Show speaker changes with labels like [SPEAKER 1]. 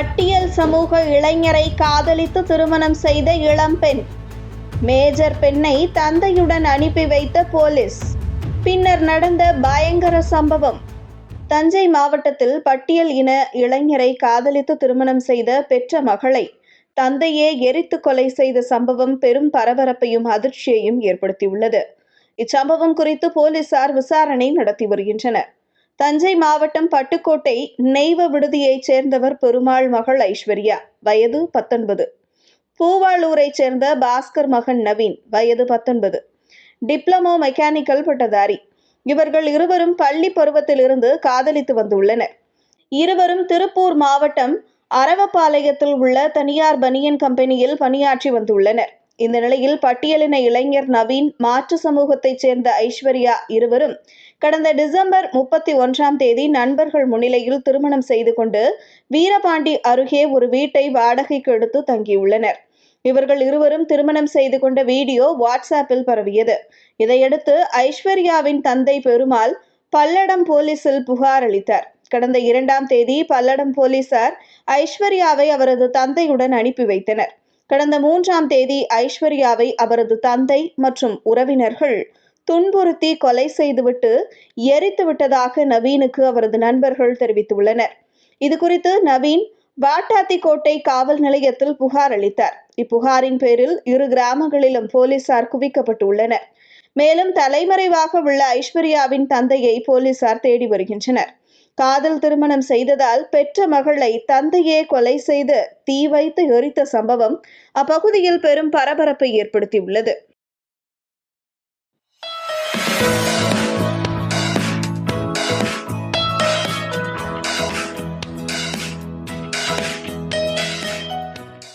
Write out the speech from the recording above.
[SPEAKER 1] பட்டியல் சமூக இளைஞரை காதலித்து திருமணம் செய்த இளம்பெண் மேஜர் பெண்ணை தந்தையுடன் அனுப்பி வைத்த போலீஸ். பின்னர் நடந்த பயங்கர சம்பவம். தஞ்சை மாவட்டத்தில் பட்டியல் இன இளைஞரை காதலித்து திருமணம் செய்த பெற்ற மகளை தந்தையே எரித்து கொலை செய்த சம்பவம் பெரும் பரபரப்பையும் அதிர்ச்சியையும் ஏற்படுத்தியுள்ளது. இச்சம்பவம் குறித்து போலீசார் விசாரணை நடத்தி வருகின்றனர். தஞ்சை மாவட்டம் பட்டுக்கோட்டை நெய்வ விடுதியைச் சேர்ந்தவர் பெருமாள் மகள் ஐஸ்வர்யா வயது பத்தொன்பது. பூவாளூரைச் சேர்ந்த பாஸ்கர் மகன் நவீன் வயது பத்தொன்பது. டிப்ளமோ மெக்கானிக்கல் பட்டதாரி. இவர்கள் இருவரும் பள்ளி பருவத்திலிருந்து காதலித்து வந்துள்ளனர். இருவரும் திருப்பூர் மாவட்டம் அரவப்பாளையத்தில் உள்ள தனியார் பனியன் கம்பெனியில் பணியாற்றி வந்துள்ளனர். இந்த நிலையில் பட்டியலின இளைஞர் நவீன் மாற்று சமூகத்தைச் சேர்ந்த ஐஸ்வர்யா இருவரும் கடந்த டிசம்பர் முப்பத்தி ஒன்றாம் தேதி நண்பர்கள் முன்னிலையில் திருமணம் செய்து கொண்டு வீரபாண்டி அருகே ஒரு வீட்டை வாடகைக்கு எடுத்து தங்கியுள்ளனர். இவர்கள் இருவரும் திருமணம் செய்து கொண்ட வீடியோ வாட்ஸ்அப்பில் பரவியது. இதையடுத்து ஐஸ்வர்யாவின் தந்தை பெருமாள் பல்லடம் போலீசில் புகார் அளித்தார். கடந்த இரண்டாம் தேதி பல்லடம் போலீசார் ஐஸ்வர்யாவை அவரது தந்தையுடன் அனுப்பி வைத்தனர். கடந்த மூன்றாம் தேதி ஐஸ்வர்யாவை அவரது தந்தை மற்றும் உறவினர்கள் துன்புறுத்தி கொலை செய்துவிட்டு எரித்து விட்டதாக நவீனுக்கு அவரது நண்பர்கள் தெரிவித்துள்ளனர். இது குறித்து நவீன் வாட்டாத்திக்கோட்டை காவல் நிலையத்தில் புகார் அளித்தார். இப்புகாரின் பேரில் இரு கிராமங்களிலும் போலீசார் குவிக்கப்பட்டுள்ளனர். மேலும் தலைமறைவாக உள்ள ஐஸ்வர்யாவின் தந்தையை போலீசார் தேடி வருகின்றனர். காதல் திருமணம் செய்ததால் பெற்ற மகளை தந்தையே கொலை செய்து தீ வைத்து எரித்த சம்பவம் அப்பகுதியில் பெரும் பரபரப்பை ஏற்படுத்தியுள்ளது.